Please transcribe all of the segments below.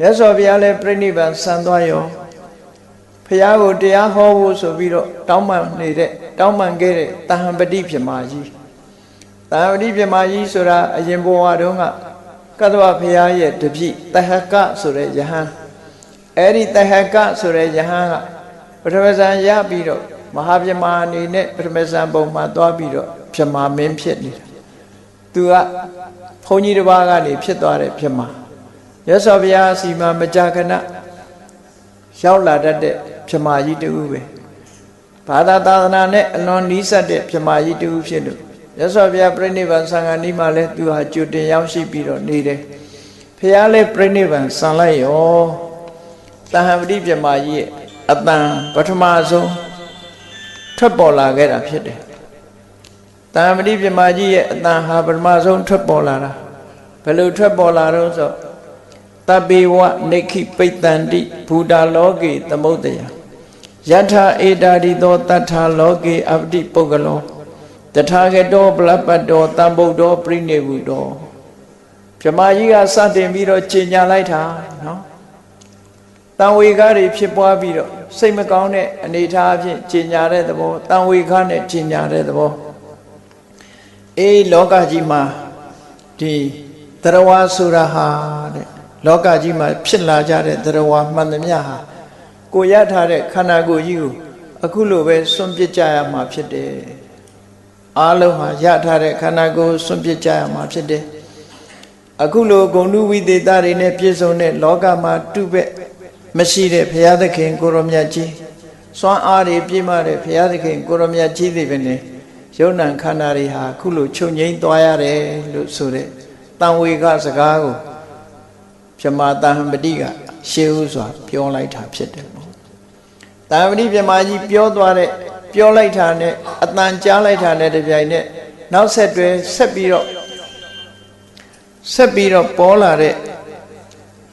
မြတ်စွာဘုရားလည်းပြိဋိဘံဆံသွားရောဖះကိုတရားဟောဖို့ဆိုပြီးတော့တောင်းပန်နေတဲ့တောင်းပန်ခဲ့တဲ့တဟံပတိပြမကြီးတဟံပတိပြမကြီးဆိုတာအရင်ဘဝတုန်းကကတ္တဝဘုရားရဲ့တပည့်တဟကဆိုတဲ့ယဟန်အဲ့ဒီတဟကဆိုတဲ့ယဟန်ကပထမဇန်ရပြီးတော့မဟာပြမအနေနဲ့ပထမဇန်ပုံမှာသွားပြီးတော့ပြမမင်းဖြစ်နေတာသူကဘုန်းကြီးတစ်ပါးကနေဖြစ်သွားတဲ့ပြမ ရသော်ဘုရားစီမံမကြာခဏရောက်လာတတ်တဲ့ပြမကြီးတူပဲဘာသာသာသနာနဲ့အလွန်နီးစပ်တဲ့ပြမကြီးတူဖြစ်လို့ရသော်ဘုရားပြိဋိဘံသံဃာနီးမှာလဲသူဟာကြွတင်ရောက်ရှိပြီးတော့နေတယ်ဖះလဲပြိဋိဘံဆံလိုက်ရောတဟံပတိပြမကြီးရဲ့အတန်ပထမဆုံးထွက်ပေါ်လာခဲ့တာဖြစ်တယ်တဟံပတိပြမကြီးရဲ့အတန်ဟာပထမဆုံးထွက်ပေါ်လာတာဘယ်လိုထွက်ပေါ်လာတော့ဆို တပေဝနေခိပိတ္တန္တိဘူတာလောကေသမုဒ္ဒယယထာဧတာရိသောတထာလောကေအပတိပုဂ္ဂလောတထာဂတောပလပ္ပတောတံဗုဒ္ဓောပြိနေဝုတောမြမကြီးကစတင်ပြီးတော့ကျင်ညာလိုက်တာနော်တန်ဝေကားတွေဖြစ်ပွားပြီးတော့စိတ်မကောင်းတဲ့အနေအထားအဖြစ်ကျင်ညာတဲ့သဘောတန်ဝေကားနဲ့ကျင်ညာတဲ့သဘောအေးလောကကြီးမှာဒီတရဝါဆိုတာဟာတဲ့ လောကကြီးမှာဖြစ်လာကြတဲ့တရဝါမှန်သမျှဟာကိုရထားတဲ့ခန္ဓာကိုယ်ကြီးကိုအခုလိုပဲစွန့်ပစ်ကြရမှာဖြစ်တယ်အားလုံးဟာရထားတဲ့ခန္ဓာကိုယ်စွန့်ပစ်ကြရမှာဖြစ်တယ်အခုလိုဂုဏ်ဓုဝိသေသတွေနဲ့ပြည့်စုံတဲ့လောကမှာတုပဲ့မရှိတဲ့ဘုရားသခင်ကိုရောမြတ်ကြီးစွမ်းအားတွေပြည့်မတဲ့ဘုရားသခင်ကိုရောမြတ်ကြီးတွေပဲနေယုံ nant ခန္ဓာတွေဟာအခုလိုချုပ်ငိမ့်သွားရတယ်လို့ဆိုတဲ့တန်ဝေကစကားကို ပြမတဟံပတိကရှေးဥစွာပြောလိုက်တာဖြစ်တယ်ပေါ့တဟံပတိပြမကြီးပြောသွားတဲ့ပြောလိုက်တာနဲ့အတန်ကြားလိုက်တာနဲ့တပြိုင်နက်နောက်ဆက်တွဲဆက်ပြီးတော့ဆက်ပြီးတော့ပေါ်လာတဲ့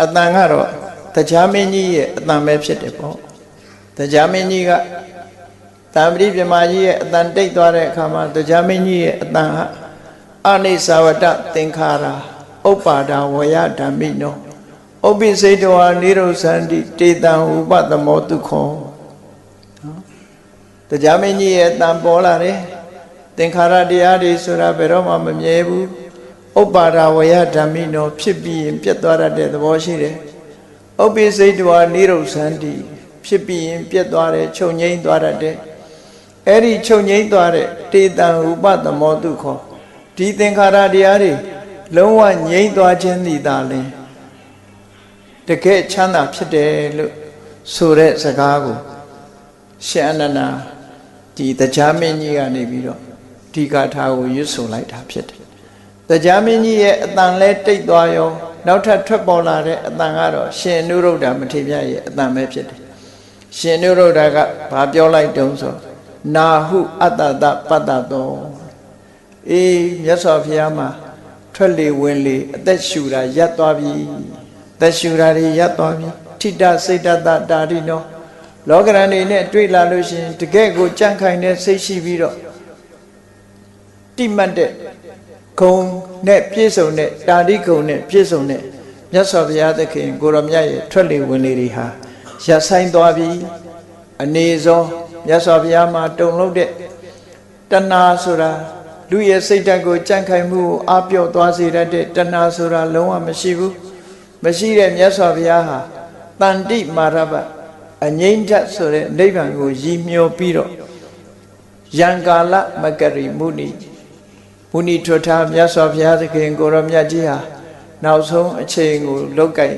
အတန်ကတော့တရားမင်းကြီးရဲ့အတန်ပဲဖြစ်တယ်ပေါ့တရားမင်းကြီးကတံပတိပြမကြီးရဲ့အတန်တိတ်သွားတဲ့အခါမှာတရားမင်းကြီးရဲ့အတန်ဟာအနိစ္စဝတ္တသင်္ခါရဥပ္ပါဒဝယဓမ္မိနော ဥပ္ပိစေတဝါနိရောဇန္တိတေတံဥပသမောတုခောနော်တရားမင်းကြီးရဲ့အတန်ပေါ်လာတယ်သင်္ခါရတရားတွေဆိုတာဘယ်တော့မှမမြဲဘူးဥပ္ပါဒဝယဓမ္မိနောဖြစ်ပြီးရင်ပြတ်သွားတတ်တဲ့သဘောရှိတယ်ဥပ္ပိစိတ်တဝါနိရုဇန္တိဖြစ်ပြီးရင်ပြတ်သွားတယ်ချုပ်ငိမ့်သွားတတ်တယ်အဲ့ဒီချုပ်ငိမ့်သွားတဲ့တေတံဥပသမောတုခောဒီသင်္ခါရတရားတွေလုံးဝငြိမ့်သွားခြင်းသည်သာလင် တကယ်ချမ်းသာဖြစ်တယ်လို့ဆိုတဲ့စကားကိုရှင်အနန္ဒာဒီတရားမင်းကြီးကနေပြီးတော့ဒီကာထာကိုရွတ်ဆိုလိုက်တာဖြစ်တယ်တရားမင်းကြီးရဲ့အတန်လဲတိတ်သွားရောနောက်ထပ်ထွက်ပေါ်လာတဲ့အတန်ကတော့ရှင်နုရုဒ္ဓမထေရရဲ့အတန်ပဲဖြစ်တယ်ရှင်နုရုဒ္ဓကဘာပြောလိုက်တုံးဆိုနာဟုအတ္တတပတ္တတောအေးမြတ်စွာဘုရားမှာထွက်လေဝင်လေအသက်ရှူတာရပ်သွားပြီအ သက်ရှူတာတွေရပ်သွားပြီထိတစိတ်တတတာရိနောလောကရန်တွေနဲ့တွေ့လာလို့ရှိရင်တကယ့်ကိုကြန့်ခိုင်တဲ့စိတ်ရှိပြီးတော့တိမှတ်တဲ့ဂုံနဲ့ပြည့်စုံတဲ့တာရိဂုံနဲ့ပြည့်စုံတဲ့မြတ်စွာဘုရားသခင်ကိုရောမြတ်ရဲ့ထွက်လေဝင်လေတွေဟာရပ်ဆိုင်သွားပြီအနေစောမြတ်စွာဘုရားမှာတုံလို့တဲ့တဏှာဆိုတာလူရဲ့စိတ်ဓာတ်ကိုကြန့်ခိုင်မှုကိုအပြော့သွားစေတတ်တဲ့တဏှာဆိုတာလုံးဝမရှိဘူး မရှိတဲ့မြတ်စွာဘုရားဟာတန်တိမာရဘအငိမ့်ဓာတ်ဆိုတဲ့နိဗ္ဗာန်ကိုရည်မျှော်ပြီးတော့ယံကာလမကရိမုနိမုနိထွထားမြတ်စွာဘုရားသခင်ကိုရောမြတ်ကြီးဟာနောက်ဆုံးအချိန်ကိုလောက်ကင်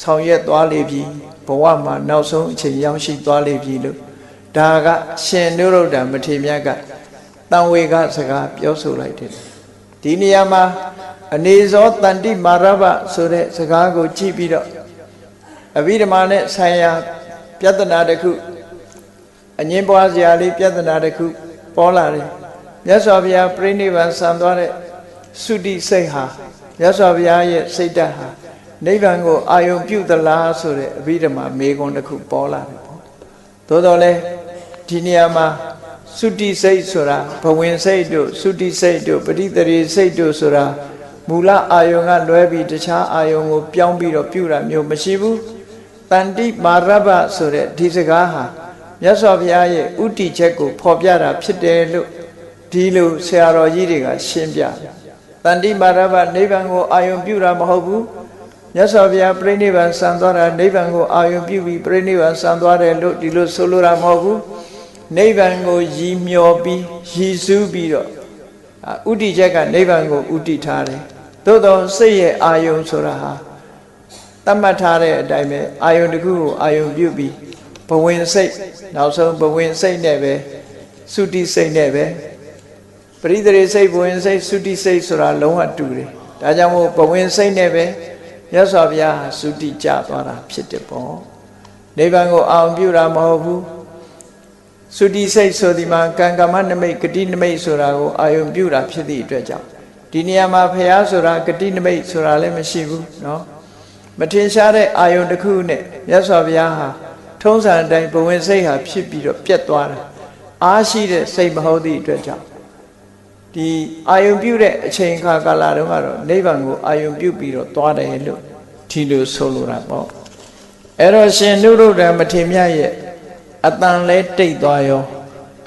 ဆောင်ရွက်သွားလေပြီဘဝမှာနောက်ဆုံးအချိန်ရောက်ရှိသွားလေပြီလို့ဒါကရှင်နုရုဒ္ဓမထေရမြတ်ကတန်ဝေကစကားပြောဆိုလိုက်တယ် ဒီနေရာမှာအနေဇောတန်တိမာရဘဆိုတဲ့စကားကိုကြည့်ပြီးတော့အဘိဓမ္မာနဲ့ဆိုင်ရာ ပြဿနာတစ်ခုအငင်းပွားစရာလေးပြဿနာတစ်ခုပေါ်လာတယ်မြတ်စွာဘုရားပြိဋိဘံဆံသွားတဲ့သုတိစိတ်ဟာမြတ်စွာဘုရားရဲ့စိတ်ဓာတ်ဟာနိဗ္ဗာန်ကိုအာယုံပြုသလားဆိုတဲ့အဘိဓမ္မာမေခွန်းတစ်ခုပေါ်လာတယ်ပေါ့သို့တော်လဲဒီနေရာမှာ သုတိစိတ်ဆိုတာဘဝင်စိတ်တို့သုတိစိတ်တို့ပရိသေရိစိတ်တို့ဆိုတာမမူလအာယုံကလွဲပြီးတခြားအာယုံကိုပြောင်းပြီးတော့ပြုတာမျိုးမရှိဘူးတန်တိမာရဘဆိုတဲ့ဒီစကားဟာမြတ်စွာဘုရားရဲ့ဥတီချက်ကိုဖော်ပြတာဖြစ်တယ်လို့ဒီလိုဆရာတော်ကြီးတွေကရှင်းပြတယ်တန်တိမာရဘနိဗ္ဗာန်ကိုအာယုံပြုတာမဟုတ်ဘူးမြတ်စွာဘုရားပြိဋိဘံဆံသွားတာနိဗ္ဗာန်ကိုအာယုံပြုပြီးပြိဋိဘံဆံသွားတယ်လို့ဒီလိုဆိုလိုတာမဟုတ်ဘူး နိဗ္ဗာန်ကိုရည်မျောပြီးရည်စူးပြီးတော့ဥတီချက်ကနိဗ္ဗာန်ကိုဥတီထားတယ်သို့တော့စိတ်ရဲ့အာယုံဆိုတာဟာတတ်မှတ်ထားတဲ့အတိုင်းပဲအာယုံတစ်ခုကိုအာယုံပြုပြီးဘဝင်စိတ်နောက်ဆုံးဘဝင်စိတ်နဲ့ပဲသုတိစိတ်နဲ့ပဲပရိသေစိတ်ဘဝင်စိတ်သုတိစိတ်ဆိုတာလုံးဝတူတယ်ဒါကြောင့်မို့ဘဝင်စိတ်နဲ့ပဲရသော်ဘုရားသုတိကြသွားတာဖြစ်တယ်ပေါ့နိဗ္ဗာန်ကိုအာရုံပြုတာမဟုတ်ဘူး သုတိစိတ်ဆိုဒီမှာကံကမ္မနမိတ်ဂတိနမိတ်ဆိုတာကိုအာယုံပြုတာဖြစ်သည့်အတွက်ကြောင့်ဒီနေရာမှာဖះဆိုတာဂတိနမိတ်ဆိုတာလည်းမရှိဘူးเนาะမထင်ရှားတဲ့အာယုံတစ်ခုနဲ့မြတ်စွာဘုရားဟာထုံးစံအတိုင်းဘဝင်စိတ်ဟာဖြစ်ပြီးတော့ပြတ်သွားတာအားရှိတဲ့စိတ်မဟုတ်သည့်အတွက်ကြောင့်ဒီအာယုံပြုတဲ့အချိန်ခါကာလတုန်းကတော့နိဗ္ဗာန်ကိုအာယုံပြုပြီးတော့သွားတယ်လို့ဒီလိုဆိုလိုတာပေါ့အဲ့တော့ရှင်နုရုဒ္ဓမထေရမြတ်ရဲ့ အတန်လဲတိတ်သွားရော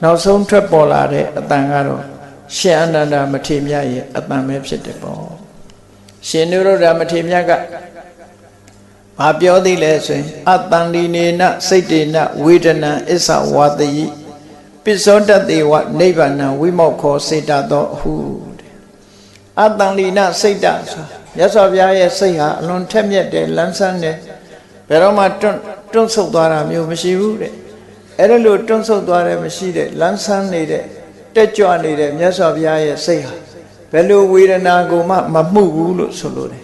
နောက်ဆုံးထွက်ပေါ်လာတဲ့အတန်ကတော့ရှင်အနန္ဒာမထေရမြတ်ရဲ့အတန်ပဲဖြစ်တယ်ပေါ့ရှင်နုရုဒ္ဓမထေရမြတ်ကဘာပြောသေးလဲဆိုရင်အတန်ဒီနေနစိတ်တေနဝေဒနာအစ္ဆဝါတယိပစ္စောတတေဝနိဗ္ဗာန်ဝိမောက်ခောစေတသောအဟုတဲ့အတန်ဒီနစိတ်တဆိုမြတ်စွာဘုရားရဲ့စိတ်ဟာအလွန်ထက်မြက်တယ်လန်းဆန်းတယ်ဘယ်တော့မှတွန့်တွန့်ဆုတ်သွားတာမျိုးမရှိဘူးတဲ့ အဲ့ဒါလို့တွန့်ဆုတ်သွားတယ်မရှိတဲ့လန်းဆန်းနေတဲ့တက်ကြွနေတဲ့မြတ်စွာဘုရားရဲ့စိတ်ဟာဘယ်လိုဝေဒနာကိုမှမမှုဘူးလို့ဆိုလိုတယ်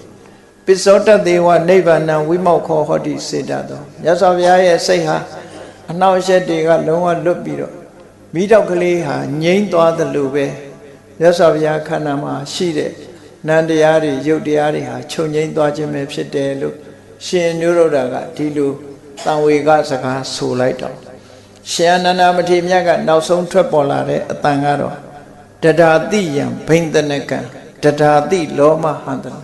ပစ္စောတတေဝနိဗ္ဗာန်ဝိမောက်ခောဟောတိစေတသောမြတ်စွာဘုရားရဲ့စိတ်ဟာအနှောက်အယှက်တွေကလုံးဝလွတ်ပြီးတော့မိတော့ကလေးဟာငြိမ့်သွားသလိုပဲမြတ်စွာဘုရားခန္ဓာမှာရှိတဲ့နန္တရားတွေရုပ်တရားတွေဟာချုပ်ငြိမ့်သွားခြင်းပဲဖြစ်တယ်လို့ရှင်နုရုဒ္ဓကဒီလိုတံဝေကစကားဆိုလိုက်တော့ ရှင်အနန္ဒမထေရမြတ်ကနောက်ဆုံးထွက်ပေါ်လာတဲ့အတန်ကတော့တဒါတိယံဘိန္ဒနကံတဒါတိလောမဟန္တန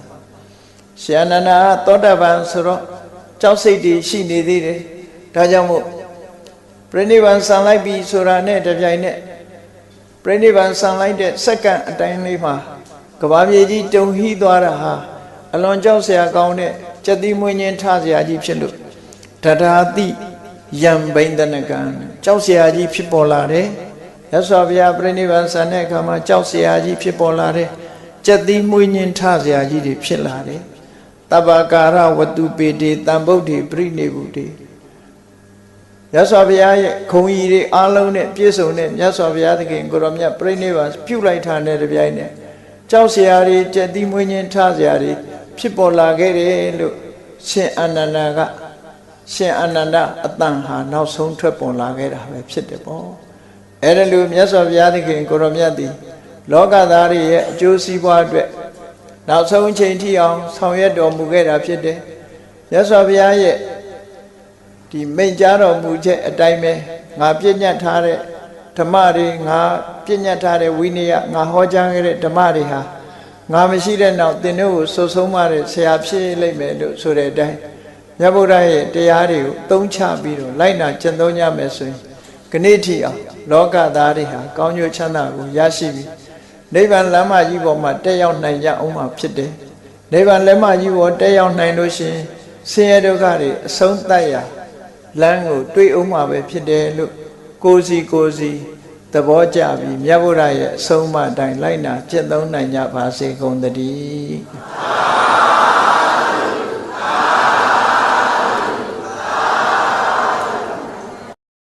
ရှင်အနန္ဒသောတပန်ဆိုတော့ကြောက်စိတ်တွေရှိနေသေးတယ်ဒါကြောင့်မို့ပြိဋိဘံဆံလိုက်ပြီဆိုတာနဲ့တပြိုင်နက်ပြိဋိဘံဆံလိုက်တဲ့စက္ကန့်အတိုင်းလေးမှာကဘာမြေကြီးတုံဟီးသွားတာဟာအလွန်ကြောက်စရာကောင်းတဲ့ကြက်သီးမွေးခြင်းထားစရာကြီးဖြစ်လို့တဒါတိ ယံဘိန္ဒနကံကြောက်စရာကြီးဖြစ်ပေါ်လာတယ်ရသော်ဘုရားပြိဋိဘံဆံတဲ့အခါမှာကြောက်စရာကြီးဖြစ်ပေါ်လာတယ်ကြက်သီးမွေးခြင်းထားစရာကြီးတွေဖြစ်လာတယ်တပ္ပကာရဝတုပေတေတံဗုဒ္ဓေပြိနေဘူးတေမြတ်စွာဘုရားရဲ့ခုံကြီးတွေအားလုံးနဲ့ပြည့်စုံတဲ့မြတ်စွာဘုရားသခင်ကိုရောမြတ်ပြိဋိဘံပြုလိုက်တာနဲ့တပြိုင်နက်ကြောက်စရာတွေကြက်သီးမွေးခြင်းထားစရာတွေဖြစ်ပေါ်လာခဲ့တယ်လို့ရှင်အာနန္ဒာက ရှင်အာနန္ဒအတန်ဟာနောက်ဆုံးထွက်ပေါ်လာခဲ့တာပဲဖြစ်တယ်ပေါ့အဲ့ဒါလို့မြတ်စွာဘုရားသခင်ကိုရောမြတ်သည်လောကသားတွေရဲ့အကျိုးစီးပွားအတွက်နောက်ဆုံးချိန်ထိအောင်ဆောင်ရွက်တော်မူခဲ့တာဖြစ်တယ်မြတ်စွာဘုရားရဲ့ဒီမိန့်ကြားတော်မူချက်အတိုင်းပဲငါပြည့်ညတ်ထားတဲ့ဓမ္မတွေငါပြည့်ညတ်ထားတဲ့ဝိနည်းငါဟောကြားခဲ့တဲ့ဓမ္မတွေဟာငါမရှိတဲ့နောက်သင်တို့ကိုဆုဆုံးမတဲ့ဆရာဖြစ်လိမ့်မယ်လို့ဆိုတဲ့အတိုင်း မြတ်ဗုဒ္ဓရဲ့တရားတွေကိုသုံးချပြီးတော့လိုက်နာကျင့်သုံးကြမယ်ဆိုရင်ခဏိထိအောင်လောကသားတွေဟာကောင်းကျိုးချမ်းသာကိုရရှိပြီးနိဗ္ဗာန်လမ်းမကြီးပေါ်မှာတက်ရောက်နိုင်ကြအောင်မှာဖြစ်တယ်နိဗ္ဗာန်လမ်းမကြီးပေါ်တက်ရောက်နိုင်လို့ရှိရင်ဆင်းရဲဒုက္ခတွေအဆုံးသတ်ရာလမ်းကိုတွေးအောင်မှာပဲဖြစ်တယ်လို့ကိုယ်စီကိုယ်စီသဘောကျပြီးမြတ်ဗုဒ္ဓရဲ့အဆုံးအမတိုင်းလိုက်နာကျင့်သုံးနိုင်ကြပါစေကုန်သတည်း